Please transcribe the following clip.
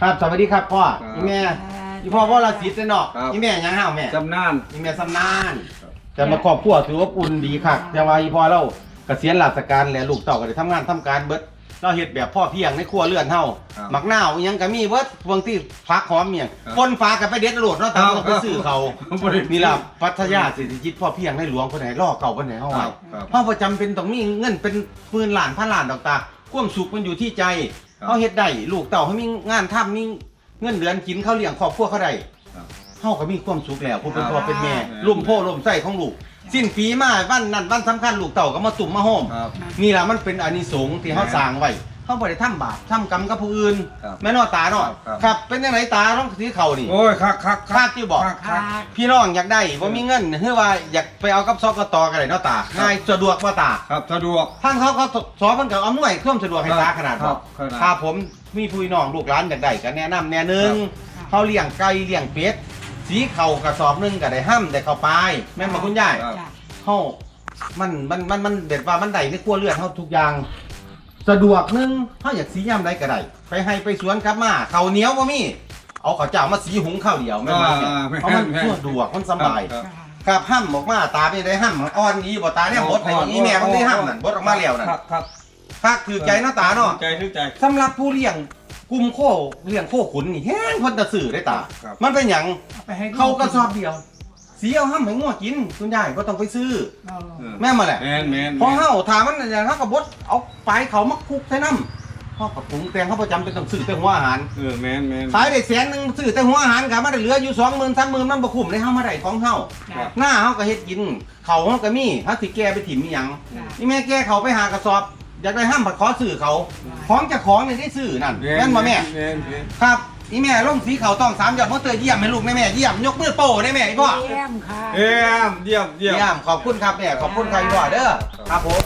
ครับสวัสดีครับพ่อครับอีแม่อีพ่อว่าเราสิทธิ์เนาะครับ อีแม่ยังห้าวแม่จำนาน อีแม่สำนานแต่มาครอบครัวถือว่าอุ่นดีคักแต่ว่าอีพ่อเราเกษียณราชการแล้วลูกเต่าก็ได้ทำงานทำการเบิดเราเฮ็ดแบบพ่อเพียงในครัวเรือนเฮาครับ หมักหน้าวอิหยังก็มีเบิดบางที่พักหอมเมียงครับคนฟ้าก็ไปเด็ดโลดเนาะแต่ครับต้องไปซื้อเขาบ่ได้นี่ล่ะพัทยาเศรษฐกิจพ่อเพียงในหลวงคนไหนล่อเก่าคนไหนเฮาคไว้รับครับเฮาบ่จำเป็นต้องมีเงินเป็นหมื่นล้านพันล้านดอกตาความสุขมันอยู่ที่ใจครับ เฮาเฮ็ดได้ลูกเต่าเขามีงานทำมีเงินเดือนกินเขาเลี้ยงครอบครัวเขาได้ครับเฮาก็มีความสุขแล้วผู้เป็นครับพ่อเป็นแม่ครับลุ่มโพลุ่มไส้ของลูก สิ้นปีมาวันนั้นวันสำคัญลูกเต่าก็มาตุ่มมาโฮมครับนี่ล่ะมันเป็นอานิสงส์ที่เฮาครับสร้างไว้ เฮาบ่ได้ทำบาปทำกรรมกับผู้อื่นครับแม่นอตาเนาะครับ ครับ เป็นจังไดตาต้องสีเขานี่ โอ้ยคักคักคาดที่บอก คักคักพี่น้องอยากได้บ่มีเงินคือว่าอยากไปเอากับซกตก็ได้เนาะตาครับง่ายสะดวกบ่ตา ครับสะดวกทางเขาเขาสอนเพิ่นก็อำนวยความสะดวกให้ตาขนาดครับบ่ขนาดถ้าผมมีผู้น้องลูกหลานอยากได้ก็แนะนำแน่หนึงเขาเลี้ยงไก่เลี้ยงเป็ดสีเข่ากระสอบหนึงก็ได้ห้ำได้เข้าไปแม่นบ่คุณยาย ครับเฮามันมัน มัน มันเด็ดว่ามันได้ในครัวเรือนเฮาทุกอย่าง สะดวกหนึงเฮาอยากสียามใดก็ได้ไปให้ไปสวนครับมาข้าวเหนียวบ่มี เอาข้าวเจ้ามาสีหุงข้าวเดียวแม่นบ่เนี่ยอ่าแม่นเพราะมันแม่น สะดวกมันสบายครับ ครับห้ำออกมาตาเป็นได้ห้ำอ่อนนี้บ่ตาเนี่ยบดให้อย่างนี้แม่มันได้ห้ำนั่นบดออกมาแล้วนั่นครับครับคักคือใจเนาะตาเนาะใจถึงใจ สำหรับผู้เลี้ยงกลุ่มโคเลี้ยงโคขุนนี่แห้งคนตะสื่อได้ตา ครับ มันเป็นหยังไปให้เขากระสอบเดียว สีเอาห้ำให้งัวกินคุณยายบ่ต้องไปซื้อเออเออแม่มาแหละแมนแมนพอเฮาถามมันอย่างเฮาก็บดเอาปลายเขามาคลุกใส่น้ำเฮาก็ปรุงแต่งเขาประจำเป็นต้องซื้อแต่หัวอาหารเออแมนแมนขายได้แสนหนึงซื้อแต่หัวอาหารก็มาได้เหลืออยู่20,000 30,000มันบ่คุ้มเลยเฮามาได้ของเฮาจ้ะหน้าเขาก็เฮ็ดกินเขาเขาก็มีถ้าสิแกไปถิ่มมีหยังจ้ะนี่แม่แกเขาไปหากระสอบ อยากได้ห้ามผัดขอสื่อเขา ของจากของเนี่ยได้สื่อนั่นแม่นบ่แม่แมนแมนครับ นี่แม่ลงสีเขาต้องสามยอดมอเตอร์เยี่ยมให้ลูกแม่แม่เยี่ยมยกมือโป้ได้แม่อีพ่อเยี่ยมค่ะ เยี่ยมเยี่ยมเยี่ยม เยี่ยมขอบคุณครับแม่ขอบคุณครับอีพ่อเด้อครับผม